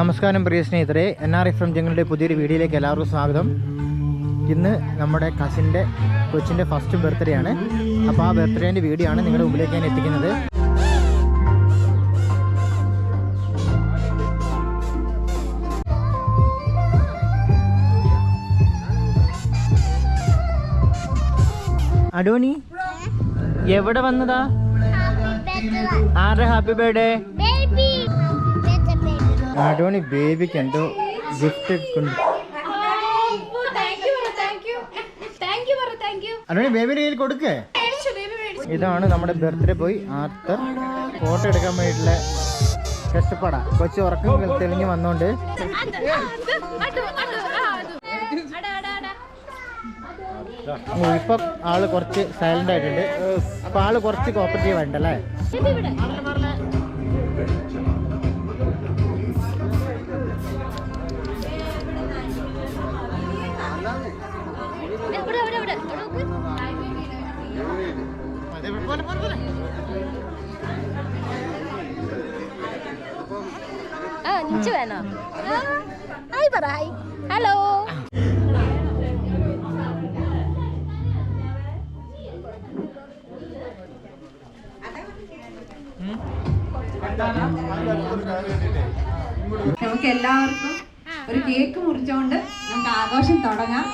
നമസ്കാരം പ്രിയ സ്നേഹിതരെ എൻ ആർ എഫ് എം ജങ്ങളുടെ പുതിയൊരു വീഡിയോയിലേക്ക് എല്ലാവർക്കും സ്വാഗതം. ഇന്ന് നമ്മുടെ കസിന്റെ കൊച്ചിന്റെ ഫസ്റ്റ് ബർത്ത്ഡേ ആണ്. അപ്പോൾ ആ ബർത്ത്ഡേന്റെ വീഡിയോ ആണ് നിങ്ങളുടെ മുമ്പിലേക്ക് ഞാൻ എത്തിക്കുന്നത്. അഡോണി എവിടെ വന്നതാ? ആരുടെ ഹാപ്പി ബർത്ത്ഡേ? അഡോണി ബേബിക്ക് എന്തോ ഗിഫ്റ്റ് കൊണ്ട് അടോണി ബേബിയുടെ കയ്യിൽ കൊടുക്കേ. ഇതാണ് നമ്മുടെ ബർത്ത്ഡേ പോയി ആർത്തർ. ഫോട്ടോ എടുക്കാൻ വേണ്ടിയിട്ടുള്ള കഷ്ടപ്പാടാ. കൊച്ചു ഉറക്കം തെളിഞ്ഞു വന്നോണ്ട്. ഇപ്പൊ ആൾ കുറച്ച് സൈലന്റ് ആയിട്ടുണ്ട്. അപ്പൊ ആൾ കുറച്ച് കോപ്പറേറ്റീവ് ആയിട്ടുണ്ടല്ലേ നിച്ച് വേണോ ഹായ് പറ ഹായ് ഹലോ. നമുക്ക് എല്ലാവർക്കും ഒരു കേക്ക് മുറിച്ചുകൊണ്ട് നമുക്ക് ആഘോഷം തുടങ്ങാം.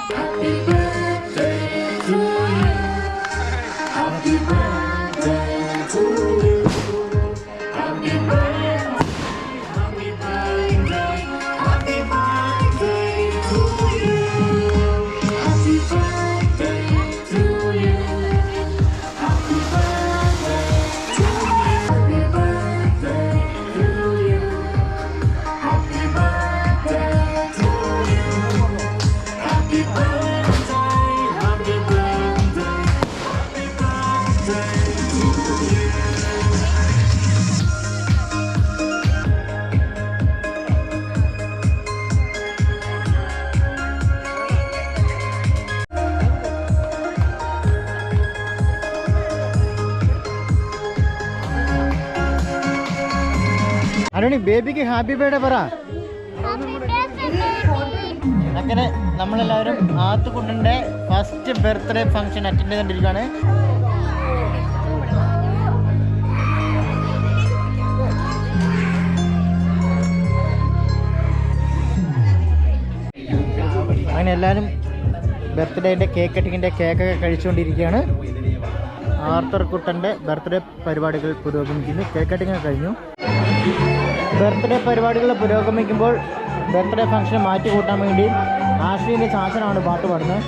അരുണി ബേബിക്ക് ഹാപ്പി ബർത്ത്ഡേ പറ. അങ്ങനെ നമ്മളെല്ലാവരും ആത്തുകുട്ടന്റെ ഫസ്റ്റ് ബർത്ത്ഡേ ഫംഗ്ഷൻ അറ്റൻഡ് ചെയ്തുകൊണ്ടിരിക്കുകയാണ് അങ്ങനെ എല്ലാവരും ബർത്ത്ഡേന്റെ കേക്ക് കട്ടിങ്ങിന്റെ കേക്കൊക്കെ കഴിച്ചുകൊണ്ടിരിക്കുകയാണ് ആർത്തർ കുട്ടന്റെ ബർത്ത്ഡേ പരിപാടികൾ പുരോഗമിക്കുന്നു. കേക്ക് കട്ടിങ് കഴിഞ്ഞു. ബർത്ത്ഡേ പരിപാടികൾ പുരോഗമിക്കുമ്പോൾ ബർത്ത്ഡേ ഫംഗ്ഷൻ മാറ്റി കൂട്ടാൻ വേണ്ടി ആശ്രീന്റെ ചാച്ചനാണ് പാട്ട് പാടുന്നത്.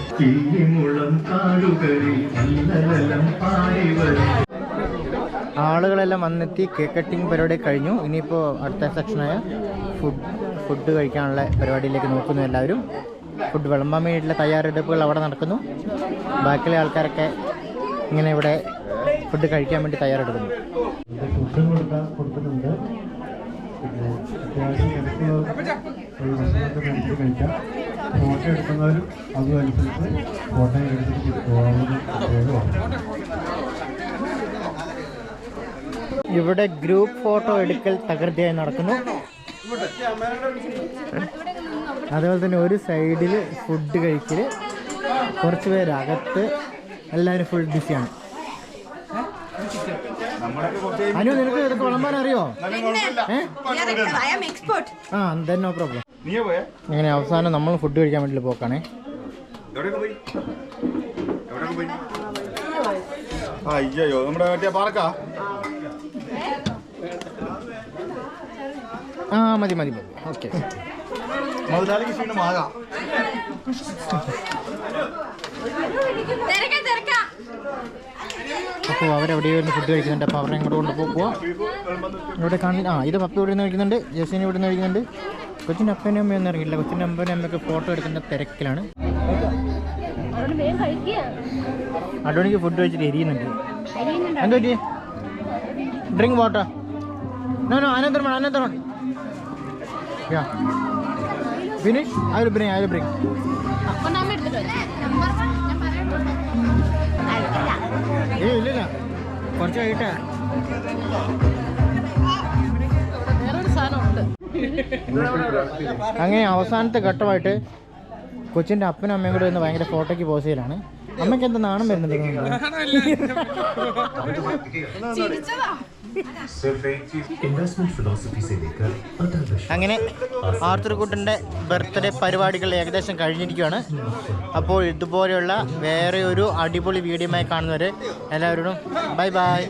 ആളുകളെല്ലാം വന്നെത്തി കേക്ക് കട്ടിങ് പരിപാടി കഴിഞ്ഞു. ഇനിയിപ്പോൾ അടുത്ത സെക്ഷനായ ഫുഡ് ഫുഡ് കഴിക്കാനുള്ള പരിപാടിയിലേക്ക് നോക്കുന്നു എല്ലാവരും. ഫുഡ് വിളമ്പാൻ വേണ്ടിയിട്ടുള്ള തയ്യാറെടുപ്പുകൾ അവിടെ നടക്കുന്നു. ബാക്കിയുള്ള ആൾക്കാരൊക്കെ ഇങ്ങനെ ഇവിടെ ഫുഡ് കഴിക്കാൻ വേണ്ടി തയ്യാറെടുക്കുന്നു. കൊടുക്കുന്നുണ്ട് അത്യാവശ്യം ഒരു കഴിക്കാം ഫോട്ടോ എടുക്കുന്നവരും അതുമനുസരിച്ച് ഫോട്ടോ എടുത്തിട്ട് പോകാവുന്ന ഇവിടെ ഗ്രൂപ്പ് ഫോട്ടോ എടുക്കൽ തകൃതിയായി നടക്കുന്നു. അതുപോലെ തന്നെ ഒരു സൈഡിൽ ഫുഡ് കഴിക്കൽ കുറച്ച് പേര് അകത്ത് എല്ലാവരും ഫുൾ ബിസിയാണ് അനു നിനക്ക് ഇതൊക്കെ വിളമ്പാൻ അറിയോ? ആ ദെൻ നോ പ്രോബ്ലം അങ്ങനെ അവസാനം നമ്മൾ ഫുഡ് കഴിക്കാൻ വേണ്ടി പോക്കാണേ. അയ്യോ നമ്മുടെ മറ്റേ പാർക്കാ ആ മതി മതി മതി. ഓക്കെ. മുതലാളിക്ക് ക്ഷീണം ആകാം അപ്പോൾ അവരെവിടെയോ ഇരുന്ന് ഫുഡ് കഴിക്കുന്നുണ്ട്. അപ്പോൾ അവരെ ഇങ്ങോട്ട് കൊണ്ട് പോവാം. ഇവിടെ കാണുന്ന ആ ഇത് പപ്പ ഇവിടെ നിന്ന് കഴിക്കുന്നുണ്ട്. ജസ്റ്റിന് ഇവിടെ നിന്ന് കഴിക്കുന്നുണ്ട്. കൊച്ചിന്റെ അപ്പനും അമ്മയൊന്നും അറിയില്ല. കൊച്ചിന്റെ അമ്പനും അമ്മയൊക്കെ ഫോട്ടോ എടുക്കുന്ന തിരക്കിലാണ്. അഡോണിക്ക് ഫുഡ് കഴിച്ചിട്ട് എരിയുന്നുണ്ട്. എന്താ പറ്റി? ഡ്രിങ്ക് വാട്ടർ നോ നോ അനന്തരം വേണം അനന്തരം വേണം yeah finish I will bring I will bring ഏയ് ഇല്ലില്ല. കുറച്ച് കഴിയട്ടെ അങ്ങനെ അവസാനത്തെ ഘട്ടമായിട്ട് കൊച്ചിന്റെ അപ്പനും അമ്മയും കൂടെ വന്ന് ഭയങ്കര ഫോട്ടോയ്ക്ക് പോസ് ചെയ്യലാണ്. അമ്മയ്ക്ക് എന്താ നാണം വരുന്നത്? അങ്ങനെ ആർത്തർ കുട്ടന്റെ ബർത്ത്ഡേ പരിപാടികൾ ഏകദേശം കഴിഞ്ഞിരിക്കുകയാണ് അപ്പോൾ ഇതുപോലെയുള്ള വേറെ ഒരു അടിപൊളി വീഡിയോമായി കാണുന്നവർ എല്ലാവരോടും ബൈ ബൈ